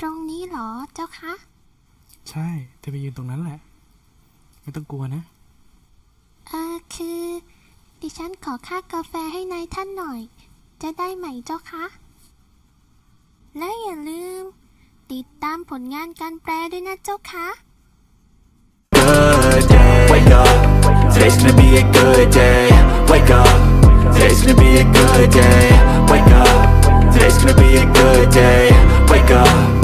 ตรงนี้เหรอเจ้าคะ ใช่ เธอไปยืนตรงนั้นแหละ ไม่ต้องกลัวนะ เออคือ ดิฉันขอค่ากาแฟให้นายท่านหน่อย จะได้ไหมเจ้าคะ และอย่าลืม ติดตามผลงานการแปลด้วยนะเจ้าคะ good day. Wake up, today's gonna be a good day. Wake up, today's gonna be a good day. Wake up, today's gonna be a good day. Wake up,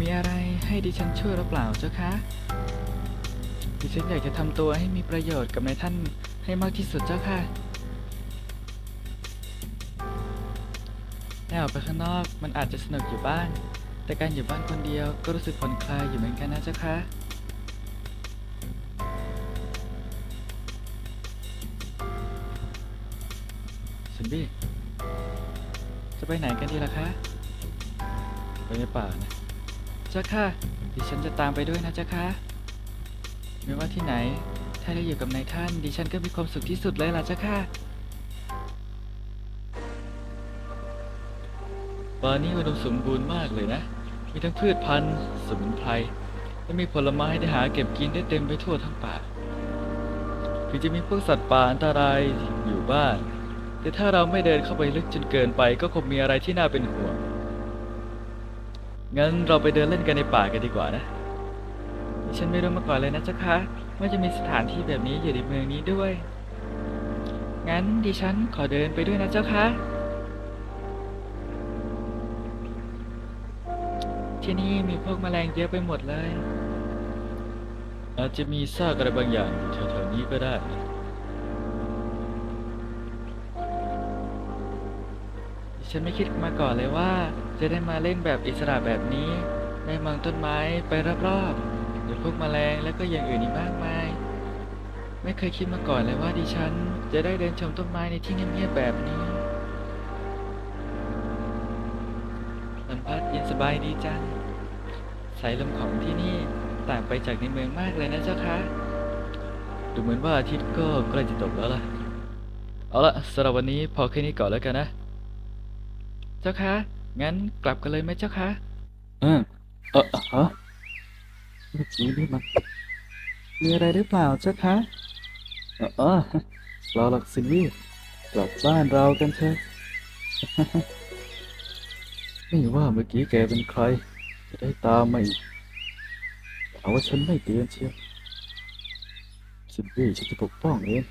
มีอะไรให้ดิฉันช่วยหรือเปล่าเจ้าคะ ดิฉันอยากจะทำตัวให้มีประโยชน์กับนายท่านให้มากที่สุดเจ้าค่ะได้ออกไปข้างนอกมันอาจจะสนุกอยู่บ้าง แต่การอยู่บ้านคนเดียวก็รู้สึกผ่อนคลายอยู่เหมือนกันนะเจ้าค่ะสินบี้จะไปไหนกันดีล่ะคะ ไปในป่านะ เจ้าค่ะดิฉันจะตามไปด้วยนะเจ้าค่ะไม่ว่าที่ไหน ถ้าได้อยู่กับนายท่าน ดิฉันก็มีความสุขที่สุดเลยล่ะเจ้าค่ะป่านี้อุดมสมบูรณ์มากเลยนะ มีทั้งพืชพันธุ์ สมุนไพร และมีผลไม้ที่หาเก็บกินได้เต็มไปทั่วทั้งป่า ถึงจะมีพวกสัตว์ป่าอันตรายอยู่บ้างแต่ถ้าเราไม่เดินเข้าไปลึกจนเกินไปก็คงมีอะไรที่น่าเป็นห่วง งั้นเราไปเดินเล่นกันในป่ากันดีกว่านะดิฉันไม่รู้มาก่อนเลยนะเจ้าคะว่าจะมีสถานที่แบบนี้อยู่ในเมืองนี้ด้วย งั้นดิฉันขอเดินไปด้วยนะเจ้าคะที่นี่มีพวกแมลงเยอะไปหมดเลย อาจจะมีซากอะไรบางอย่างอยู่แถวๆนี้ก็ได้นะ ฉันไม่คิดมาก่อนเลยว่า จะได้มาเล่นแบบอิสระแบบนี้ ได้มองต้นไม้ไปรอบๆหรือพวกมแมลงแล้วก็อย่างอื่นอีกมากมาย ไม่เคยคิดมาก่อนเลยว่าดิฉัน จะได้เดินชมต้นไม้ในที่เงียบๆแบบนี้ลมพัดเย็นสบายดีจังสายลมของที่นี่ต่างไปจากในเมืองมากเลยนะเจ้าคะ ดูเหมือนว่าอาทิตย์ก็ใกล้จะตกแล้วล่ะ เอาละสำหรับวันนี้พอแค่นี้ก่อนแล้วกันนะ เจ้าคะ งั้นกลับกันเลยไหมเจ้าคะ เออเออฮะเมื่อกี้นี่มันมีอะไรหรือเปล่าเจ้าคะเออเออรอหลักสิวี่กลับบ้านเรากันเถอะ ไม่ว่าเมื่อกี้แกเป็นใคร จะได้ตามมาอีกเอาว่าฉันไม่เตือนเชียวสิวี่ฉันจะปกป้องเอง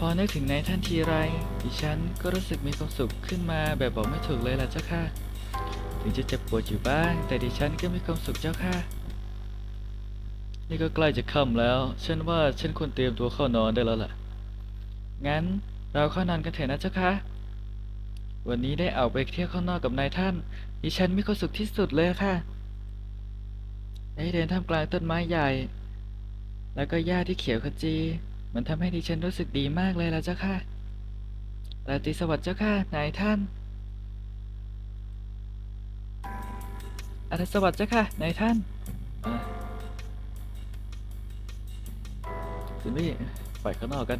พอนึกถึงนายท่านทีไรดิฉันก็รู้สึกมีความสุขขึ้นมาแบบบอกไม่ถูกเลยล่ะเจ้าค่ะ ถึงจะเจ็บปวดอยู่บ้าง แต่ดิฉันก็มีความสุขเจ้าค่ะ นี่ก็ใกล้จะค่ำแล้ว ฉันว่าฉันควรเตรียมตัวเข้านอนได้แล้วล่ะ งั้นเราเข้านอนกันเถอะนะเจ้าค่ะ วันนี้ได้ออกไปเที่ยวข้างนอกกับนายท่าน ดิฉันมีความสุขที่สุดเลยค่ะ ได้เดินท่ามกลางต้นไม้ใหญ่ แล้วก็หญ้าที่เขียวขจี มันทำให้ดิฉันรู้สึกดีมากเลยล่ะเจ้าค่ะราตรีสวัสดิ์เจ้าค่ะนายท่านอรุณสวัสดิ์เจ้าค่ะนายท่านอะสินี่ไปข้างนอกกัน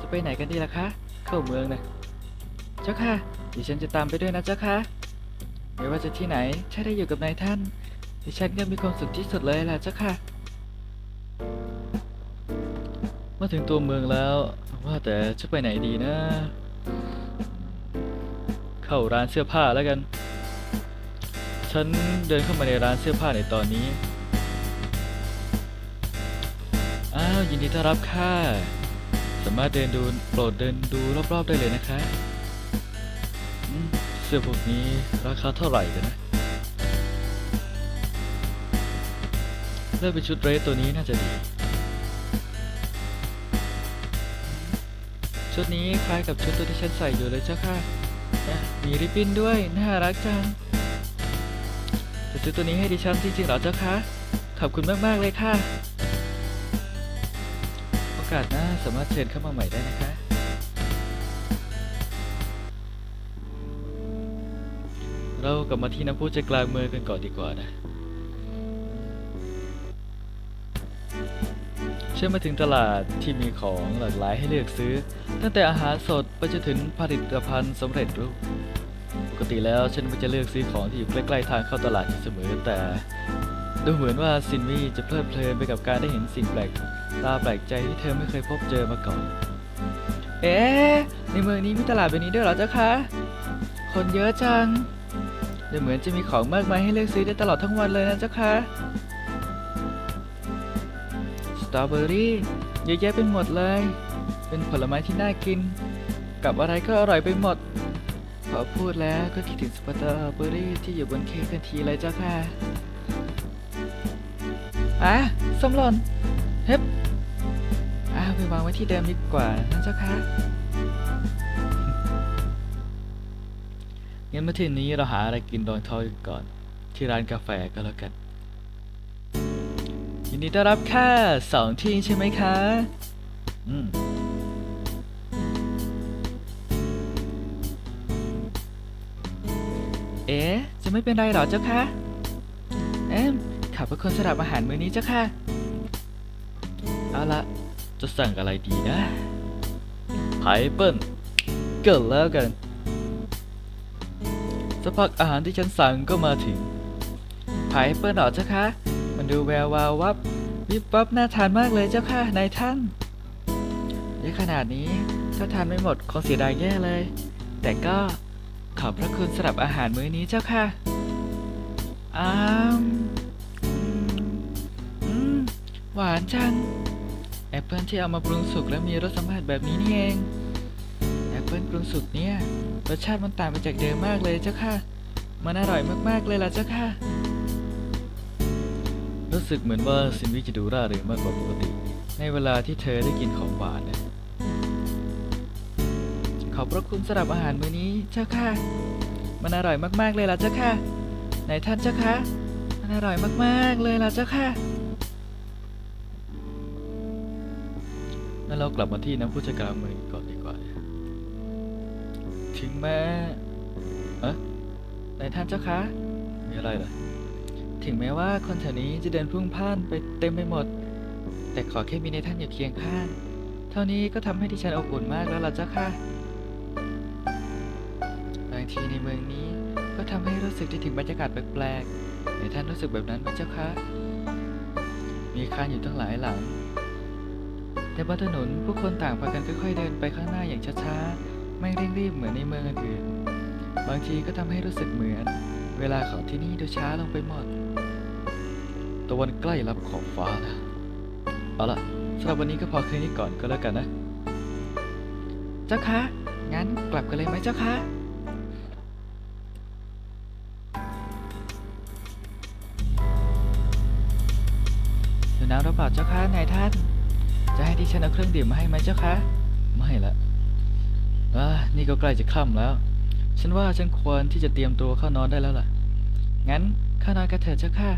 จะไปไหนกันดีล่ะคะ เข้าเมืองนะเจ้าค่ะดิฉันจะตามไปด้วยนะเจ้าค่ะไม่ว่าจะที่ไหนถ้าได้อยู่กับนายท่านดิฉันก็มีความสุขที่สุดเลยล่ะเจ้าค่ะ ถึงตัวเมืองแล้ว ว่าแต่จะไปไหนดีนะ เข้าร้านเสื้อผ้าแล้วกัน ฉันเดินเข้ามาในร้านเสื้อผ้าในตอนนี้ อ้าวยินดีต้อนรับค่ะ สามารถเดินดูโปรดเดินดูรอบๆได้เลยนะคะ เสื้อพวกนี้ราคาเท่าไหร่กันนะเลือกเป็นชุดเดรสตัวนี้น่าจะดี ชุดนี้คล้ายกับชุดตัวที่ฉันใส่อยู่เลยเจ้าค่ะ มีริบบิ้นด้วย น่ารักจังจะซื้อตัวนี้ให้ดิฉันจริงๆเหรอเจ้าคะ ขอบคุณมากๆเลยค่ะ โอกาสหน้าสามารถเชิญเข้ามาใหม่ได้นะคะ เรากลับมาที่น้ำพุใจกลางเมืองกันก่อนดีกว่านะ เชื่อมาถึงตลาดที่มีของหลากหลายให้เลือกซื้อ ตั้งแต่อาหารสดไปจนถึงผลิตภัณฑ์สำเร็จรูป ปกติแล้วฉันก็จะเลือกซื้อของที่อยู่ใกล้ๆทางเข้าตลาดอยู่เสมอแต่ ดูเหมือนว่าซินมี่จะเพลิดเพลินไปกับการได้เห็นสิ่งแปลกตาแปลกใจที่เธอไม่เคยพบเจอมาก่อน เอ๊ะในเมืองนี้มีตลาดแบบนี้ด้วยเหรอเจ้าคะ คนเยอะจังดูเหมือนจะมีของมากมายให้เลือกซื้อได้ตลอดทั้งวันเลยนะเจ้าคะ ตรอเบอรี่เยอะแยะไปหมดเลย เป็นผลไม้ที่น่ากิน กับอะไรก็อร่อยไปหมด พอพูดแล้วก็คิดถึงสตรอเบอรี่ที่อยู่บนเค้กทันทีเลยเจ้าค่ะอะสมหล่นเฮ้บอะไปวางไว้ที่เดิมดีกว่านะเจ้าค่ะงั้นมาทีนี้เราหาอะไรกินรองท้องก่อน ที่ร้านกาแฟก็แล้วกัน นดีต้อนรับค่ะสองที่ใช่ไหมคะ อืมเอ๊จะไม่เป็นไรหรอเจ้าคะเอ๊ขอบพระคุณสำหรับอาหารมื้อนี้เจ้าค่ะ เอาละจะสั่งอะไรดีนะไผ่เปิ้ลเกิดแล้วกันสักพักอาหารที่ฉันสั่งก็มาถึงไผ่เปิ้ลหรอเจ้าคะ ดูแวววาววับวิบวับน่าทานมากเลยเจ้าค่ะนายท่านเยอะขนาดนี้ถ้าทานไม่หมดคงเสียดายแย่เลย แต่ก็ขอบพระคุณสำหรับอาหารมื้อนี้เจ้าค่ะอ้ามหวานจัง แอปเปิลที่เอามาปรุงสุกแล้วมีรสสัมผัสแบบนี้นี่เอง แอปเปิลปรุงสุกเนี่ยรสชาติมันต่างไปจากเดิมมากเลยเจ้าค่ะ มันอร่อยมากๆเลยล่ะเจ้าค่ะ รู้สึกเหมือนว่าซินวิจะดูร่าเริงมากกว่าปกติ ในเวลาที่เธอได้กินของหวานนะขอบพระคุณสำหรับอาหารมื้อนี้เจ้าค่ะ มันอร่อยมากๆเลยล่ะเจ้าค่ะไหนท่านเจ้าค่ะ มันอร่อยมากๆเลยล่ะเจ้าค่ะแล้วเรากลับมาที่น้ำพุชกางเมืองก่อนดีกว่า ถึงแม้เอะนายท่านเจ้าค่ะมีอะไรเหรอ ถึงแม้ว่าคนแถวนี้จะเดินพลุ่งพล่านไปเต็มไปหมด แต่ขอแค่มีในท่านอยู่เคียงข้าง เท่านี้ก็ทำให้ดิฉันอบอุ่นมากแล้วล่ะเจ้าค่ะ บางทีในเมืองนี้ก็ทำให้รู้สึกได้ถึงบรรยากาศแปลกๆในท่านรู้สึกแบบนั้นไหมเจ้าคะ มีคานอยู่ตั้งหลายหลัง แต่บนถนนผู้คนต่างพากันค่อยๆเดินไปข้างหน้าอย่างช้าๆ ไม่เร่งรีบเหมือนในเมืองอื่นๆบางทีก็ทำให้รู้สึกเหมือน เวลาของที่นี่ดูช้าลงไปหมด ตะวันใกล้รับขอบฟ้าแล้วเอาล่ะสำหรับวันนี้ก็พอแค่นี้ก่อนก็แล้วกันนะ เจ้าคะ งั้นกลับกันเลยไหมเจ้าคะเดี๋ยวน้ำระบาดเจ้าคะนายท่าน จะให้ที่ฉันเอาเครื่องดื่มมาให้ไหมเจ้าคะ ไม่ละอ่านี่ก็ใกล้จะค่ำแล้ว ฉันว่าฉันควรที่จะเตรียมตัวเข้านอนได้แล้วล่ะ งั้นเข้านอนกันเถิดเจ้าค่ะ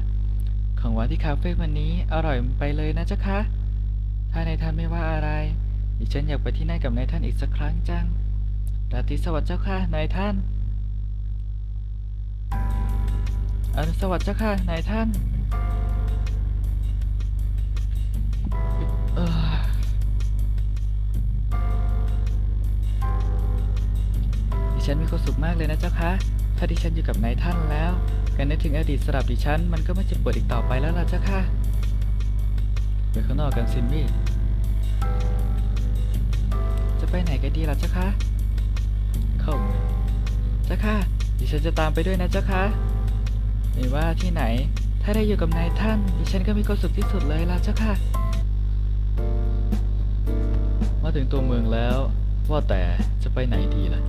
ของหวานที่คาเฟ่วันนี้อร่อยไปเลยนะเจ้าค่ะ ถ้านายท่านไม่ว่าอะไรดิฉันอยากไปที่นั่นกับนายท่านอีกสักครั้งจัง ราตรีสวัสดิ์เจ้าค่ะนายท่านอรุณสวัสดิ์เจ้าค่ะนายท่าน ความสุขมากเลยนะเจ้าคะ ถ้าดิฉันอยู่กับนายท่านแล้ว การนึกถึงอดีตสำหรับดิฉันมันก็ไม่เจ็บปวดอีกต่อไปแล้วล่ะเจ้าค่ะ ไปข้างนอกกันซินมี่ จะไปไหนกันดีล่ะเจ้าคะ เข้าเมือเจ้าค่ะ ดิฉันจะตามไปด้วยนะเจ้าค่ะไม่ว่าที่ไหน ถ้าได้อยู่กับนายท่าน ดิฉันก็มีความสุขที่สุดเลยล่ะเจ้าค่ะ มาถึงตัวเมืองแล้ว ว่าแต่จะไปไหนดีล่ะ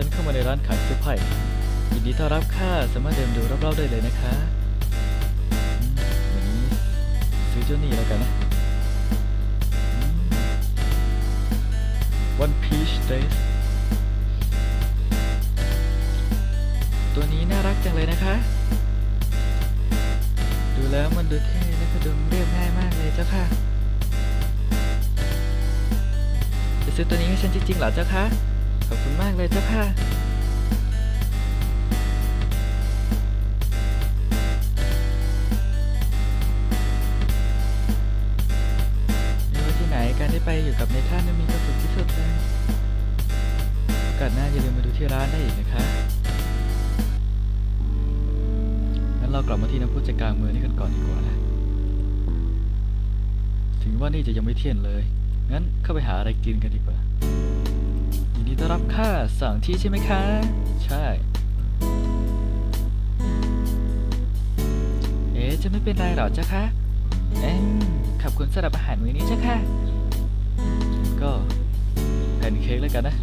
ฉันเข้ามาในร้านขายเสื้อผ้ายินดีต้อนรับค่ะสามารถเดินดูรอบๆได้เลยนะคะวันนี้ซื้อเจ้านี่แล้วกันนะวันพีชเดสตัวนี้น่ารักจังเลยนะคะ ดูแล้วมันดูเท่และก็ดูเรียบง่ายมากเลยเจ้าค่ะ จะซื้อตัวนี้ให้ฉันจริงๆเหรอเจ้าคะากเลยเจ้าค่ะไม่ว่าที่ไหนการได้ไปอยู่กับในท่านนั้นมีความสุขที่สุดเลยโอกาสหน้าอย่าลืมมาดูที่ร้านได้อีกนะคะงั้นเรากลับมาที่น้ำพุใจกลางเมืองนี่กันก่อนดีกว่านะถึงว่านี่จะยังไม่เที่ยงเลย งั้นเข้าไปหาอะไรกินกันดีกว่า ดีต้อนรับค่ะสั่งที่ใช่ไหมคะ ใช่ เอ๊ะจะไม่เป็นไรหรอเจ้าคะเอ็มขอบคุณสำหรับอาหารมื้อนี้เจ้าค่ะ ก็แพนเค้กแล้วกันนะ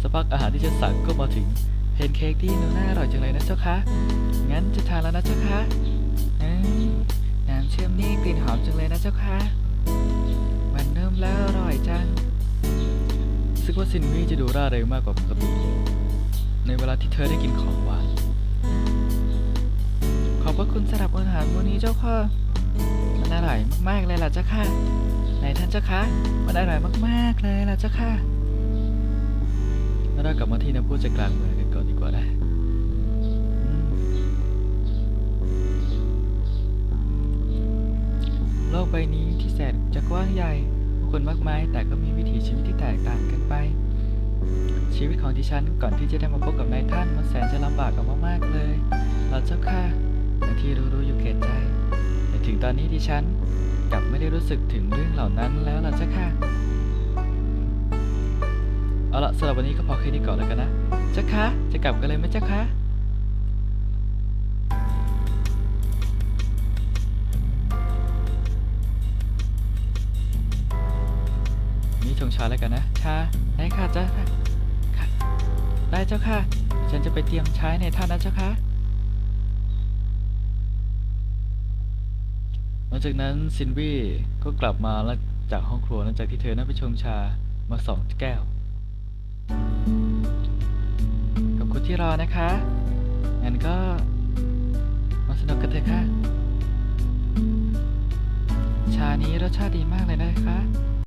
สักพักอาหารที่ฉันสั่งก็มาถึงแพนเค้กที่ดูน่าอร่อยจังเลยนะเจ้าค่ะงั้นจะทานแล้วนะเจ้าค่ะน้ำเชื่อมนี่กลิ่นหอมจังเลยนะเจ้าค่ะมันเนุ่มแล้วอร่อยจัง สึกว่าซินวี่จะดูร่าเริงมากกว่าปกติ ในเวลาที่เธอได้กินของหวาน ขอบพระคุณสำหรับอาหารมื้อนี้เจ้าค่ะ มันอร่อยมากๆเลยล่ะเจ้าค่ะไหนท่านเจ้าคะ มันอร่อยมากๆเลยล่ะเจ้าค่ะแล้วเรากลับมาที่น้ำพุใจกลางเมืองกันก่อนดีกว่านะโลกใบนี้ที่แสนจะกว้างใหญ่ คนมากมาย แต่ก็มีวิถีชีวิตที่แตกต่างกันไป ชีวิตของดิฉันก่อนที่จะได้มาพบกับนายท่านมันแสนจะลำบากกับมากๆเลย เราเจ้าค่ะอย่างที่รู้ๆอยู่เกตใจแต่ถึงตอนนี้ดิฉันกลับไม่ได้รู้สึกถึงเรื่องเหล่านั้นแล้วล่ะเจ้าค่ะเอาละสำหรับวันนี้ก็พอแค่นี้ก่อนแล้วกันนะเจ้าคะจะกลับกันเลยไหมเจ้าคะ ชงชาแล้วกันนะชาได้ค่ะเจ้าค่ะได้เจ้าค่ะ ฉันจะไปเตรียมใช้ในท่านนะเจ้าค่ะหลังจากนั้นซินวี่ก็กลับมาแล้วจากห้องครัวหลังจากที่เธอนั้นไปชงชามาสองแก้วขอบคุณที่รอนะคะงั้นก็มาสนุกกันเถอะค่ะ ชานี้รสชาติดีมากเลยนะคะ